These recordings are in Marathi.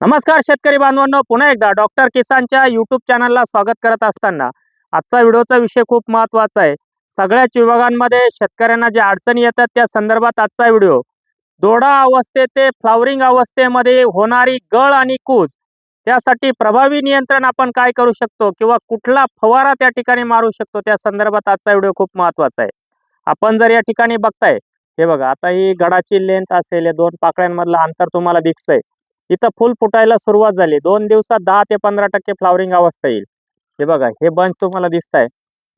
नमस्कार शेतकरी बांधवांनो पुन्हा एकदा डॉक्टर किसानच्या युट्यूब चॅनलला स्वागत करत असताना आजचा व्हिडिओचा विषय खूप महत्त्वाचा आहे. सगळ्याच विभागांमध्ये शेतकऱ्यांना ज्या अडचणी येतात त्या संदर्भात आजचा व्हिडिओ. दोडा अवस्थे ते फ्लावरिंग अवस्थेमध्ये होणारी गळ आणि कूज त्यासाठी प्रभावी नियंत्रण आपण काय करू शकतो किंवा कुठला फवारा त्या ठिकाणी मारू शकतो त्या संदर्भात आजचा व्हिडिओ खूप महत्त्वाचा आहे. आपण जर या ठिकाणी बघताय हे बघा आता ही गडाची लेंथ असेल या दोन पाकळ्यांमधलं अंतर तुम्हाला दिसतंय. इथं फुल फुटायला सुरुवात झाली. दोन दिवसात दहा ते पंधरा टक्के फ्लावरिंग अवस्था येईल. हे बघा हे बंच तुम्हाला दिसत आहे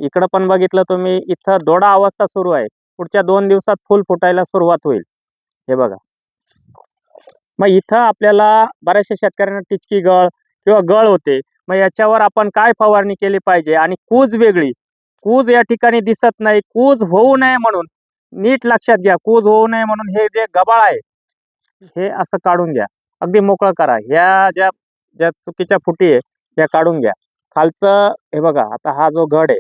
इकडं पण बघितलं तुम्ही इथं दोडा अवस्था सुरू आहे. पुढच्या दोन दिवसात फुल फुटायला सुरुवात होईल. हे बघा. मग इथं आपल्याला बऱ्याचशा शेतकऱ्यांना टिचकी गळ किंवा गळ होते. मग याच्यावर आपण काय फवारणी केली पाहिजे? आणि कूज वेगळी. कूज या ठिकाणी दिसत नाही. कूज होऊ नये म्हणून. नीट लक्षात घ्या. कूज होऊ नये म्हणून हे जे गबाळ आहे हे असं काढून घ्या. अगदी मोकळं करा. ह्या ज्या ज्या चुकीच्या फुटी आहे त्या काढून घ्या. खालचं हे बघा आता हा जो घड आहे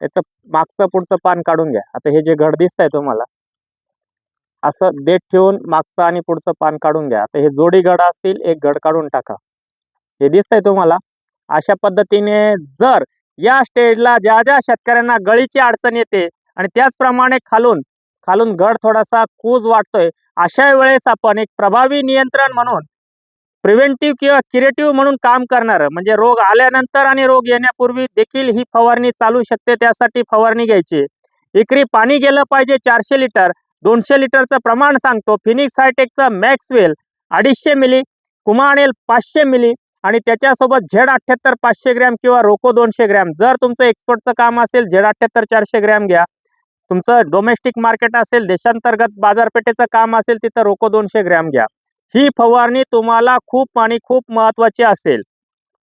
याचं मागचं पुढचं पान काढून घ्या. आता हे जे घड दिसत आहे तुम्हाला असं देठ ठेवून मागचं आणि पुढचं पान काढून घ्या. आता हे जोडी घड असतील एक घड काढून टाका. हे दिसतंय तुम्हाला? अशा पद्धतीने जर या स्टेजला ज्या ज्या शेतकऱ्यांना गळीची अडचण येते आणि त्याचप्रमाणे खालून खालून घड थोडासा कूज वाटतोय अशा वेळेस आपण एक प्रभावी नियंत्रण म्हणून प्रिव्हेंटिव्ह किंवा क्रिएटिव्ह म्हणून काम करणार. म्हणजे रोग आल्यानंतर आणि रोग येण्यापूर्वी देखील ही फवारणी चालू शकते त्यासाठी फवारणी घ्यायची. एकरी पाणी गेलं पाहिजे चारशे लिटर. दोनशे लिटरचं प्रमाण सांगतो. फिनिक्स हायटेकचं मॅक्सवेल अडीचशे मिली कुमाणेल पाचशे मिली आणि त्याच्यासोबत झेड अठ्ठ्याहत्तर पाचशे ग्रॅम किंवा रोको दोनशे ग्रॅम. जर तुमचं एक्सपोर्टचं काम असेल झेड अठ्ठ्याहत्तर चारशे ग्रॅम घ्या. तुमचं डोमेस्टिक मार्केट असेल देशांतर्गत बाजारपेठेचं काम असेल तिथं रोको दोनशे ग्रॅम घ्या. ही फवारणी तुम्हाला खूप आणि खूप महत्त्वाची असेल.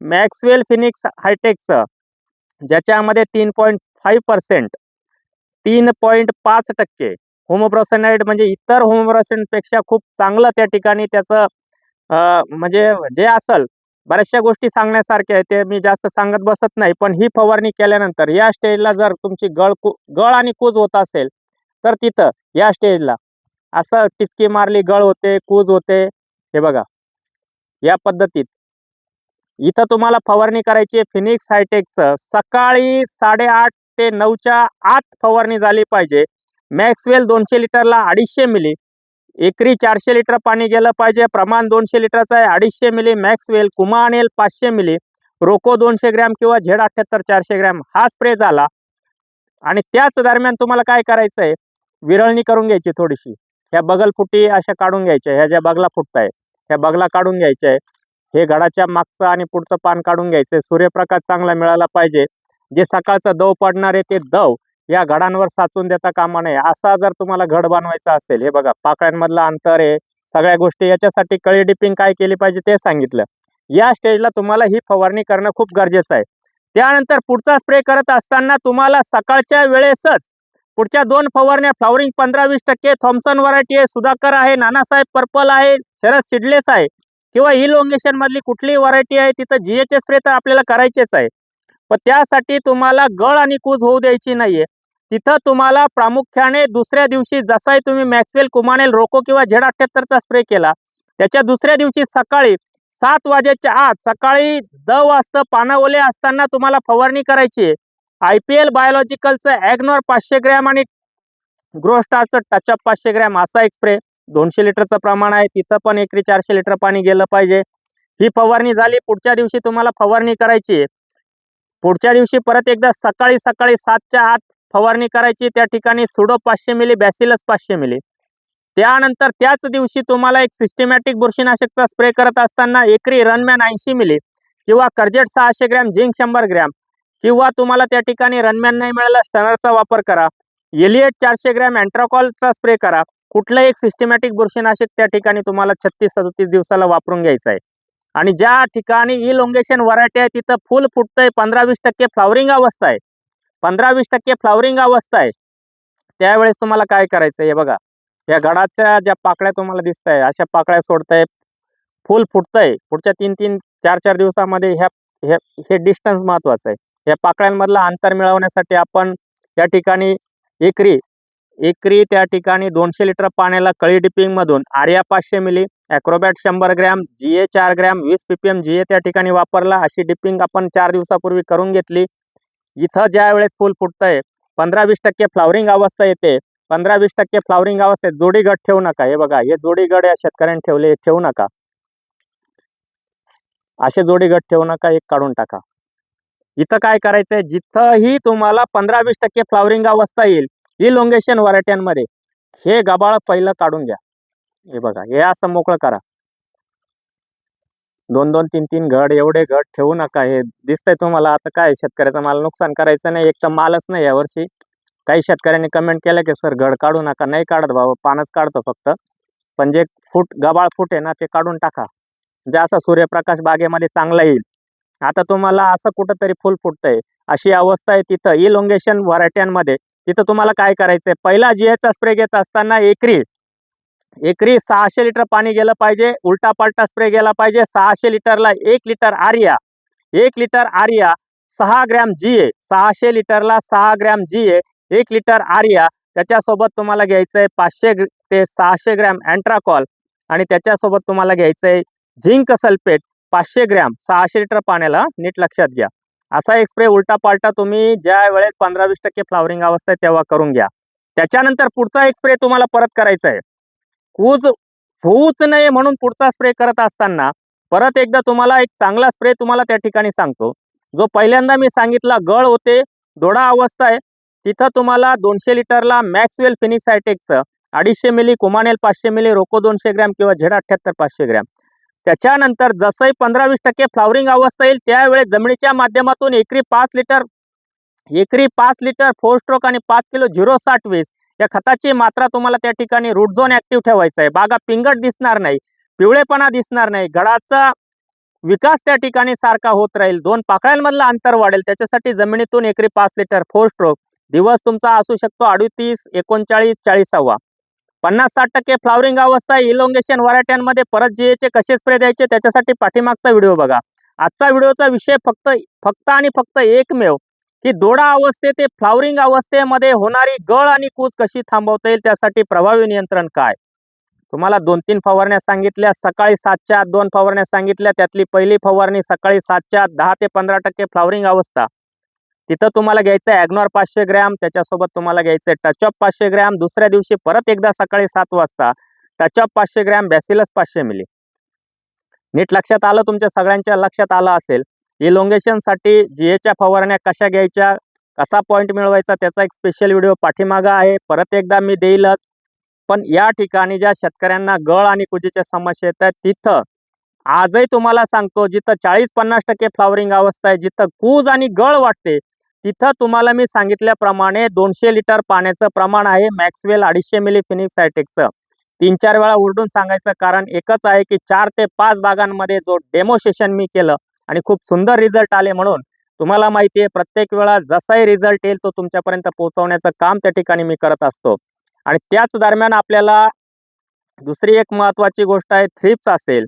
मॅक्सवेल फिनिक्स हायटेकचं ज्याच्यामध्ये तीन पॉईंट फाईव्ह पर्सेंट तीन पॉईंट पाच टक्के होमोब्रोसेनाइड म्हणजे इतर होमोब्रोसेनपेक्षा खूप चांगलं त्या ठिकाणी त्याचं म्हणजे जे असल बऱ्याचशा गोष्टी सांगण्यासारख्या आहेत ते मी जास्त सांगत बसत नाही पण ही फवारणी केल्यानंतर या स्टेजला जर तुमची गळ कू गळ आणि कूज होत असेल तर तिथं या स्टेजला असं टिचकी मारली गळ होते कूज होते हे बघा. या पद्धतीत इथं तुम्हाला फवारणी करायची फिनिक्स हायटेकचं सकाळी साडेआठ ते नऊच्या आत फवारणी झाली पाहिजे. मॅक्सवेल दोनशे लिटरला अडीचशे मिली. एकरी चारशे लिटर पाणी गेलं पाहिजे. प्रमाण दोनशे लिटरचं आहे अडीचशे मिली. मॅक्सवेल कुमानेल पाचशे मिली. रोको दोनशे ग्रॅम किंवा झेड अठ्ठ्याहत्तर चारशे ग्रॅम हा स्प्रे झाला. आणि त्याच दरम्यान तुम्हाला काय करायचं आहे विरळणी करून घ्यायची थोडीशी. ह्या बगल फुटी अशा काढून घ्यायच्या. ह्या ज्या बगला फुटत आहे ह्या बगला काढून घ्यायच्या आहे. हे गडाच्या मागचं आणि पुढचं पान काढून घ्यायचंय सूर्यप्रकाश चांगला मिळाला पाहिजे. जे सकाळचं दव पडणार आहे ते दव या घडांवर साचून देता कामा नये. असा जर तुम्हाला घड बनवायचा असेल हे बघा पाकळ्यांमधलं अंतर आहे सगळ्या गोष्टी याच्यासाठी कळी डिपिंग काय केली पाहिजे ते सांगितलं. या स्टेजला तुम्हाला ही फवारणी करणं खूप गरजेचं आहे. त्यानंतर पुढचा स्प्रे करत असताना तुम्हाला सकाळच्या वेळेसच पुढच्या दोन फवारण्या फ्लॉवरिंग पंधरा वीस टक्के थॉम्सन व्हरायटी आहे सुधाकर आहे नानासाहेब पर्पल आहे शरद सिडलेस आहे. किंवा इलोंगेशन मधली कुठली व्हरायटी आहे तिथं जीएचएस स्प्रे तर आपल्याला करायचेच आहे. पण त्यासाठी तुम्हाला गळ आणि कूज होऊ द्यायची नाहीये. तिथं तुम्हाला प्रामुख्याने दुसऱ्या दिवशी जसाही तुम्ही मॅक्सवेल कुमानेल रोको किंवा झेड अठ्ठ्याहत्तरचा स्प्रे केला त्याच्या दुसऱ्या दिवशी सकाळी सात वाजेच्या आत सकाळी दव असतं पानं ओले असताना तुम्हाला फवारणी करायची आहे. आय पी एल बायोलॉजिकलचं ॲग्नॉर पाचशे ग्रॅम आणि ग्रोस्टारचं टचअप पाचशे ग्रॅम असा एक स्प्रे. दोनशे लिटरचं प्रमाण आहे. तिथं पण एकरी चारशे लिटर पाणी गेलं पाहिजे. ही फवारणी झाली. पुढच्या दिवशी तुम्हाला फवारणी करायची आहे. पुढच्या दिवशी परत एकदा सकाळी सकाळी सातच्या आत फवारणी करायची. त्या ठिकाणी सुडो पाचशे मिली बॅसिलस पाचशे मिली. त्यानंतर त्याच दिवशी तुम्हाला एक सिस्टमॅटिक बुरशीनाशकचा स्प्रे करत असताना एकरी रनमॅन ऐंशी मिली किंवा कर्जेट सहाशे ग्रॅम झिंक शंभर ग्रॅम. किंवा तुम्हाला त्या ठिकाणी रनमॅन नाही मिळाला स्टनरचा वापर करा. एलिएट चारशे ग्रॅम अँट्राकॉलचा स्प्रे करा. कुठलं एक सिस्टमॅटिक बुरशीनाशक त्या ठिकाणी तुम्हाला छत्तीस सदतीस दिवसाला वापरून घ्यायचं आहे. आणि ज्या ठिकाणी इलोंगेशन व्हरायटी आहे तिथं फुल फुटतंय पंधरा वीस टक्के फ्लावरिंग अवस्था आहे. पंधरा वीस टक्के फ्लावरिंग अवस्था आहे. त्यावेळेस तुम्हाला काय करायचं आहे हे बघा. या गडाच्या ज्या पाकळ्या तुम्हाला दिसत आहे अशा पाकळ्या सोडताय. फुल फुटतंय. पुढच्या तीन तीन चार चार दिवसामध्ये ह्या हे हे डिस्टन्स महत्वाचं आहे. या पाकळ्यांमधलं अंतर मिळवण्यासाठी आपण या ठिकाणी एकरी एकरी त्या ठिकाणी दोनशे लिटर पाण्याला कळी डिपिंग मधून आर्या पाचशे मिली अॅक्रोबॅट शंभर ग्रॅम जी ए चार ग्रॅम वीस पीपीएम जी ए त्या ठिकाणी वापरला. अशी डिपिंग आपण चार दिवसापूर्वी करून घेतली. इथं ज्या वेळेस फुल फुटतंय पंधरा वीस टक्के फ्लावरिंग अवस्था येते. पंधरा वीस टक्के फ्लावरिंग अवस्थेत जोडी गट ठेवू नका. हे बघा हे जोडी गट या शेतकऱ्यांनी ठेवले हे ठेवू नका. असे जोडी गट ठेवू नका एक काढून टाका. इथं काय करायचंय? जिथंही तुम्हाला पंधरा वीस टक्के फ्लावरिंग अवस्था येईल इलोंगेशन व्हरायट्यांमध्ये हे गबाळ पहिलं काढून घ्या. हे बघा हे असं मोकळं करा. दोन दोन तीन तीन घड एवढे घड ठेवू नका हे. दिसतंय तुम्हाला आता काय शेतकऱ्याचं माल नुकसान करायचं नाही एक तर मालच नाही यावर्षी काही शेतकऱ्यांनी कमेंट केलं की सर घड काढू नका नाही काढत बाबा पानच काढतो फक्त. पण जे फूट गबाळ फूट आहे ना ते काढून टाका. जे असं सूर्यप्रकाश बागेमध्ये चांगला येईल आता तुम्हाला असं कुठंतरी फुल फुटतंय. अशी अवस्था आहे तिथं इलोंगेशन व्हरायट्यांमध्ये तिथं तुम्हाला काय करायचंय? पहिला जीएचा स्प्रे घेत असताना एकरी एकरी सहाशे लिटर पाणी गेलं पाहिजे. उलटा पालटा स्प्रे गेला पाहिजे. सहाशे लिटरला एक लिटर आर्या. एक लिटर आर्या सहा ग्रॅम जी ए सहाशे लिटरला सहा ग्रॅम जी ए एक लिटर आर्या. त्याच्यासोबत तुम्हाला घ्यायचंय पाचशे ते सहाशे ग्रॅम अँट्राकॉल आणि त्याच्यासोबत तुम्हाला घ्यायचंय झिंक सल्फेट पाचशे ग्रॅम सहाशे लिटर पाण्याला नीट लक्षात घ्या. असा एक स्प्रे उलटा पालटा तुम्ही ज्या वेळेस पंधरा वीस टक्के फ्लावरिंग अवस्था आहे तेव्हा करून घ्या. त्याच्यानंतर पुढचा एक स्प्रे तुम्हाला परत करायचा आहे. कूज होऊच नये म्हणून पुढचा स्प्रे करत असताना परत एकदा तुम्हाला एक चांगला स्प्रे तुम्हाला त्या ठिकाणी सांगतो. जो पहिल्यांदा मी सांगितला गळ होते दोडा अवस्था आहे तिथं तुम्हाला दोनशे लिटरला मॅक्सवेल फिनिक्स हायटेकचं अडीचशे मिली कुमानेल पाचशे मिली रोको दोनशे ग्रॅम किंवा झेड अठ्ठ्याहत्तर पाचशे ग्रॅम. त्याच्यानंतर जसंही पंधरा वीस टक्के फ्लॉवरिंग अवस्था येईल त्यावेळेस जमिनीच्या माध्यमातून एकरी पाच लिटर एकरी पाच लिटर फोर स्ट्रोक आणि पाच किलो झिरो साठ वीस या खताची मात्रा तुम्हाला त्या ठिकाणी रूट झोन ऍक्टिव्ह ठेवायचा आहे. बागा पिंगट दिसणार नाही पिवळेपणा दिसणार नाही गडाचा विकास त्या ठिकाणी सारखा होत राहील. दोन पाकळ्यांमधलं अंतर वाढेल त्याच्यासाठी जमिनीतून एकरी पाच लिटर फोर स्ट्रोक दिवस तुमचा असू शकतो अडतीस एकोणचाळीस चाळीसावा. पन्नास साठ टक्के फ्लावरिंग अवस्था इलोंगेशन व्हरायट्यांमध्ये परत जीएचे कसे स्प्रे द्यायचे त्याच्यासाठी पाठीमागचा व्हिडिओ बघा. आजचा व्हिडिओचा विषय फक्त फक्त आणि फक्त एकमेव की दोडा अवस्थे ते फ्लावरिंग अवस्थेमध्ये होणारी गळ आणि कूज कशी थांबवता येईल त्यासाठी प्रभावी नियंत्रण काय? तुम्हाला दोन तीन फवारण्या सांगितल्या सकाळी सातच्या दोन फवारण्या सांगितल्या त्यातली पहिली फवारणी सकाळी सातच्या दहा ते पंधरा टक्के फ्लावरिंग अवस्था. तिथं तुम्हाला घ्यायचं आहे ॲग्नॉर पाचशे ग्रॅम त्याच्यासोबत तुम्हाला घ्यायचं आहे टचअप पाचशे ग्रॅम. दुसऱ्या दिवशी परत एकदा सकाळी सात वाजता टचअप पाचशे ग्रॅम बॅसिलस पाचशे मिली. नीट लक्षात आलं तुमच्या सगळ्यांच्या लक्षात आलं असेल. इलोंगेशनसाठी जीएच्या फवारण्या कशा घ्यायच्या कसा पॉईंट मिळवायचा त्याचा एक स्पेशल व्हिडिओ पाठीमागा आहे. परत एकदा मी देईलच. पण या ठिकाणी ज्या शेतकऱ्यांना गळ आणि कुजीच्या समस्या येत आहेत तिथं आजही तुम्हाला सांगतो जिथं चाळीस पन्नास टक्के फ्लावरिंग अवस्था आहे जिथं कूज आणि गळ वाटते तिथं तुम्हाला मी सांगितल्याप्रमाणे दोनशे लिटर पाण्याचं प्रमाण आहे मॅक्सवेल अडीचशे मिली फिनिक्स हायटेकचं. तीन चार वेळा उरडून सांगायचं कारण एकच आहे की चार ते पाच बागांमध्ये जो डेमो सेशन मी केलं आणि खूप सुंदर रिझल्ट आले म्हणून तुम्हाला माहिती आहे प्रत्येक वेळा जसाही रिझल्ट येईल तो तुमच्यापर्यंत पोहोचवण्याचं काम त्या ठिकाणी मी करत असतो. आणि त्याच दरम्यान आपल्याला दुसरी एक महत्वाची गोष्ट आहे थ्रिप्स असेल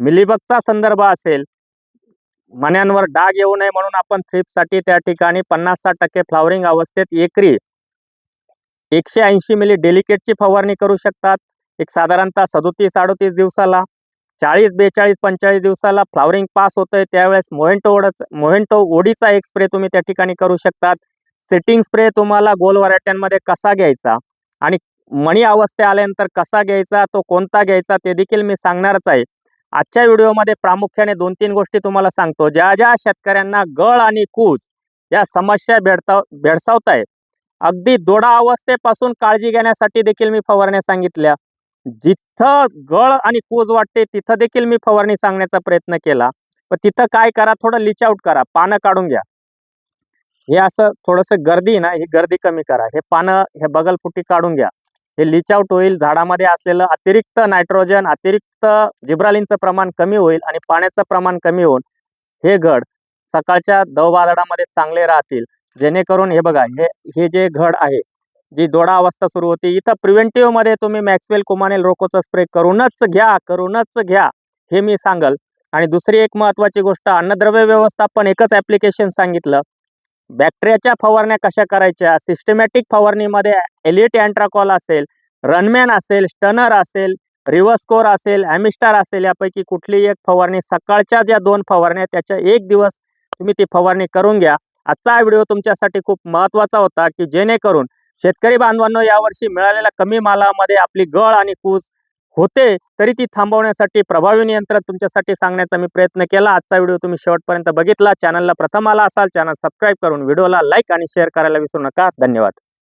मिलीबगचा संदर्भ असेल मण्यांवर डाग येऊ नये म्हणून आपण थ्रीपसाठी त्या ठिकाणी पन्नास साठ टक्के फ्लावरिंग अवस्थेत एकरी एकशे ऐंशी मिली डेलिकेटची फवारणी करू शकतात. एक साधारणतः सदोतीस अडोतीस दिवसाला चाळीस बेचाळीस पंचेचाळीस दिवसाला फ्लावरिंग पास होतंय त्यावेळेस मोहेंटो ओढच मोहेंटो ओडीचा एक स्प्रे तुम्ही त्या ठिकाणी करू शकतात. सेटिंग स्प्रे तुम्हाला गोल वराट्यांमध्ये कसा घ्यायचा आणि मणी अवस्थे आल्यानंतर कसा घ्यायचा तो कोणता घ्यायचा ते देखील मी सांगणारच आहे. आजच्या व्हिडिओमध्ये प्रामुख्याने दोन तीन गोष्टी तुम्हाला सांगतो. ज्या ज्या शेतकऱ्यांना गळ आणि कूज या समस्या भेडता भेडसावत आहे अगदी दोडा अवस्थेपासून काळजी घेण्यासाठी देखील मी फवारण्या सांगितल्या. जिथं गळ आणि कूज वाटते तिथं देखील मी फवारणी सांगण्याचा प्रयत्न केला. पण तिथं काय करा थोडं लिच आउट करा. पानं काढून घ्या. हे असं थोडस गर्दी ना ही गर्दी कमी करा. हे पानं हे बगलफुटी काढून घ्या. हे लिच आउट होईल झाडामध्ये असलेलं अतिरिक्त नायट्रोजन अतिरिक्त जिब्रालिनचं प्रमाण कमी होईल आणि पाण्याचं प्रमाण कमी होऊन हे घड सकाळच्या दवबादळामध्ये चांगले राहतील. जेणेकरून हे बघा हे हे जे घड आहे जी दोडा अवस्था सुरू होती इथं प्रिव्हेंटिव्हमध्ये तुम्ही मॅक्सवेल कुमानेल रोकोचा स्प्रे करूनच घ्या करूनच घ्या हे मी सांगल. आणि दुसरी एक महत्वाची गोष्ट अन्नद्रव्य व्यवस्थापन एकच ऍप्लिकेशन सांगितलं. बॅक्टेरियाच्या फवारण्या कशा करायच्या? सिस्टमॅटिक फवारणीमध्ये एलिट अँट्राकॉल असेल रनमॅन असेल स्टनर असेल रिव्हर्सकोर असेल ॲमिस्टार असेल यापैकी कुठलीही एक फवारणी सकाळच्या ज्या दोन फवारण्या त्याच्या एक दिवस तुम्ही ती फवारणी करून घ्या. आजचा व्हिडिओ तुमच्यासाठी खूप महत्त्वाचा होता की जेणेकरून शेतकरी बांधवांनो यावर्षी मिळालेल्या कमी मालामध्ये आपली गळ आणि कूस होते तरी ती थांबवण्यासाठी प्रभावी नियंत्रण तुमच्यासाठी सांगण्याचा मी प्रयत्न केला. आजचा व्हिडिओ तुम्ही शेवटपर्यंत बघितला. चॅनलला प्रथम आला असाल चॅनल सबस्क्राईब करून व्हिडिओला लाईक आणि शेअर करायला विसरू नका. धन्यवाद.